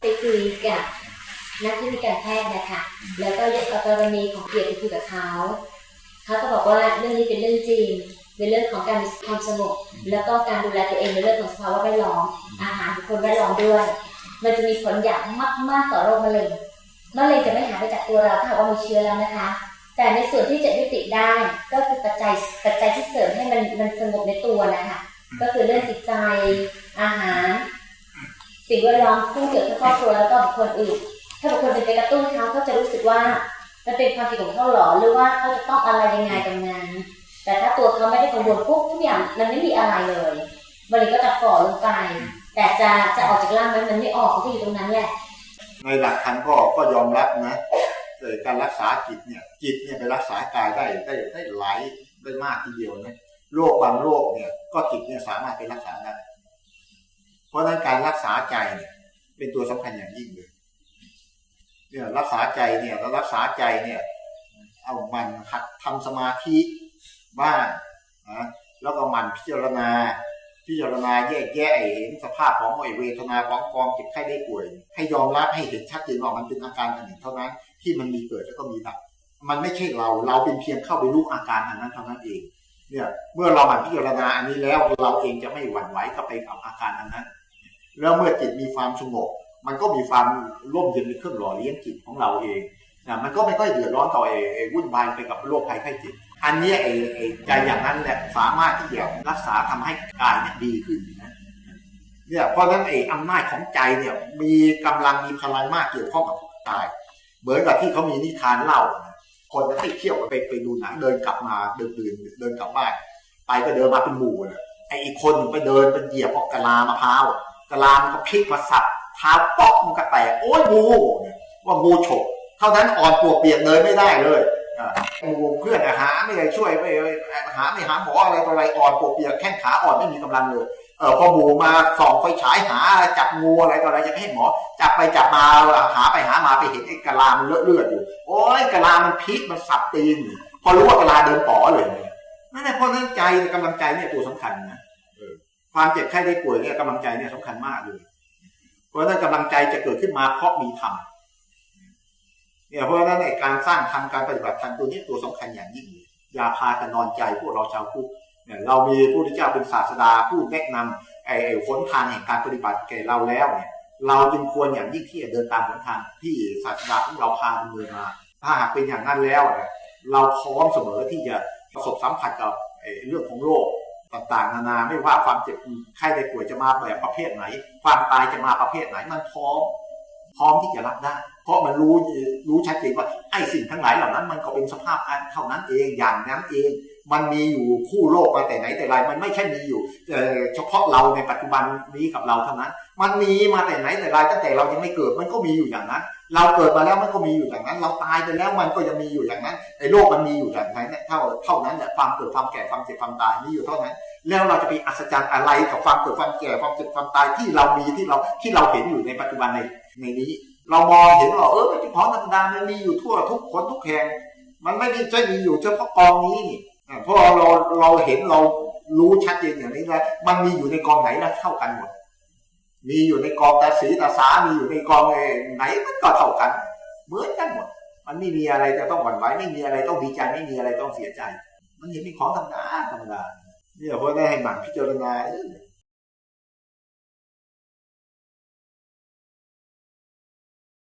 ไปคุยกับนักเทคนิการแพทย์นะคะแล้วก็ยกกรณีของเกียรติไปคุยกับเขาเขาก็บอกว่าเรื่องนี้เป็นเรื่องจริงเป็นเรื่องของการมีความสงบแล้วก็การดูแลตัวเองในเรื่องของสภาวะแวดล้อมอาหารคคลแวดล้อมด้วย มันจะมีผลอย่างมากๆต่อโรคมะเร็งมะเร็งจะไม่หายไปจากตัวเราถ้าหากว่ามีเชื้อแล้วนะคะ แต่ในส่วนที่จะยุติได้ก็คือปัจจัยปัจจัยที่เสริมให้มันมันสงบในตัวนะคะก็คือเรื่องจิตใจอาหาร สิ่งแวดล้อมซึ่งเกี่ยวกับครอบครัวแล้วก็บุคคลอื่น ถ้าบุคคลเป็นไปกระตุ้นเขาเขาจะรู้สึกว่ามันเป็นความผิดของเขาหรอหรือว่าเขาจะต้องอะไรยังไงตรงนั้นแต่ถ้าตัวเขาไม่ได้กังวลปุ๊บทุกอย่างมันไม่มีอะไรเลยมะเร็งก็จะฝ่อลงไป แต่จะจะออกจากร่างไหมมันไม่ออกมันก็อยู่ตรงนั้นแหละในหลักทางก็ก็ยอมรับนะแต่การรักษาจิตเนี่ยจิตเนี่ยไปรักษากายได้ได้ได้หลายได้มากทีเดียวนะโรคบางโรคเนี่ยก็จิตเนี่ยสามารถไปรักษาได้ ราะฉะนั้นการรักษาใจเนี่ย เป็นตัวสำคัญอย่างยิ่งเลยเนี่ยรักษาใจเนี่ยแล้วรักษาใจเนี่ย เอามันหัดทำสมาธิบ้างนะแล้วก็มันพิจารณา พิจารณาแยกแยะเห็นสภาพของไอเวทนาของกองเจ็บไข้ได้ป่วย ให้ยอมรับให้เห็นชัดเจนว่ามันเป็นอาการอันหนึ่งเท่านั้น ที่มันมีเกิดแล้วก็มีดับมันไม่ใช่เราเราเป็นเพียงเข้าไปรู้อาการอันนั้นเท่านั้นเองเนี่ยเมื่อเราหมั่นพิจารณาอันนี้แล้วเราเองจะไม่หวั่นไหวกับไปกับอาการอันนั้น แล้วเมื่อจิตมีความสงบมันก็มีความร่มเย็นเป็นเครื่องหล่อเลี้ยงจิตของเราเองนะมันก็ไม่ค่อยเดือดร้อนต่อไอ้วุ่นวายไปกับโรคภัยไข้เจ็บอันนี้ไอ้ใจอย่างนั้นแหละสามารถที่จะรักษาทำให้กายเนี่ยดีขึ้นนะเนี่ยเพราะฉะนั้นไอ้อำนาจของใจเนี่ยมีกำลังมีพลังมากเกี่ยวข้องกับกาย เหมือนกับที่เขามีนิทานเล่า คนจะไปเที่ยวไปไปดูหนังเดินกลับมาเดินเดินเดินกลับบ้านไปก็เดินมาเป็นหมู่เลยไอ้อีกคนไปเดินไปเหยียบเอากะลามะพร้าว กะลามนก็พลิกมาสับเท้าป๊อกมันก็แตกโอ้ยงูว่างูฉกเท่านั้นอ่อนปวกเปียกเดินไม่ได้เลยหมู่เพื่อนหาไม่ได้ช่วยไม่หาไม่หาหมออะไรต่ออะไรอ่อนปวกเปียกแข้งขาอ่อนไม่มีกำลังเลยเออพอหมูมาส่องไฟฉายหาจับงูอะไรต่ออะไรจะไม่ให้หมอ จับไปจับมาหาไปหามาไปเห็นไอ้กะลามันเลอะเลือดอยู่ โอ้ยกะลามันพลิกมันสับตีนพอรู้ว่ากะลาเดินป๋อเลยเนี่ยนั่นแหละเพราะนั้นใจกำลังใจเนี่ยตัวสำคัญนะ ความเจ็บไข้ได้ป่วยเนี่ยกำลังใจเนี่ยสำคัญมากเลย เพราะฉะนั้นกำลังใจจะเกิดขึ้นมาเพราะมีธรรมเนี่ยเพราะฉะนั้นในการสร้างธรรมการปฏิบัติธรรมตัวนี้ตัวสำคัญอย่างยิ่งยอย่าพากันนอนใจพวกเราชาวพุทธเนี่ยเรามีพระพุทธเจ้าเป็นศาสดาผู้แนะนำไอ้ไอ้หนทางแห่งการปฏิบัติแก่เราแล้วเนี่ยเราจึงควรอย่างยิ่งที่จะเดินตามหนทางที่ศาสดาของเราพาดำเนินมา ถ้าหากเป็นอย่างนั้นแล้วเนี่ยเราพร้อมเสมอที่จะประสบสัมผัสกับไอ้เรื่องของโลก ต่างๆนานาไม่ว่าความเจ็บไข้ได้ป่วยจะมาแบบประเภทไหน ความตายจะมาประเภทไหนมันพร้อม พร้อมที่จะรับได้ เพราะมันรู้รู้ชัดเจนว่าไอ้สิ่งทั้งหลายเหล่านั้น มันก็เป็นสภาพอันเท่านั้นเองอย่างนั้นเอง มันมีอยู่คู่โลกมาแต่ไหนแต่ไรมันไม่ใช่มีอยู่เฉพาะเราในปัจจุบันนี้กับเราเท่านั้น มันมีมาแต่ไหนแต่ไรตั้งแต่เรายังไม่เกิดมันก็มีอยู่อย่างนั้น เราเกิดมาแล้วมันก็มีอยู่อย่างนั้น เราตายไปแล้วมันก็ยังมีอยู่อย่างนั้นไอ้โลกมันมีอยู่อย่างนั้นเท่าเท่านั้นแหละความเกิดความแก่ความเจ็บความตายมีอยู่เท่านั้น แล้วเราจะไปอัศจรรย์อะไรกับความเกิดความแก่ความเจ็บความตายที่เรามีที่เราที่เราเห็นอยู่ในปัจจุบันในในนี้ เรามองเห็นว่าเออมันเป็นของธรรมดามันมีอยู่ทั่วทุกคนทุกแห่งมันไม่ได้ใช่มีอยู่เฉพาะกองนี้นี่เพราะเราเราเห็นเรารู้ชัดเจนอย่างนี้แล้วมันมีอยู่ในกองไหนแล้วเท่ากันหมด มีอยู่ในกองตาสีตาสามีอยู่ในกองไหนมันก็เท่ากัน เหมือนกันหมด มันไม่มีอะไรจะต้องหวั่นไหวไม่มีอะไรต้องดีใจไม่มีอะไรต้องเสียใจ มันเห็นเป็นของธรรมดาธรรมดา เนี่ยเพราะได้ให้หมั่นพิจารณา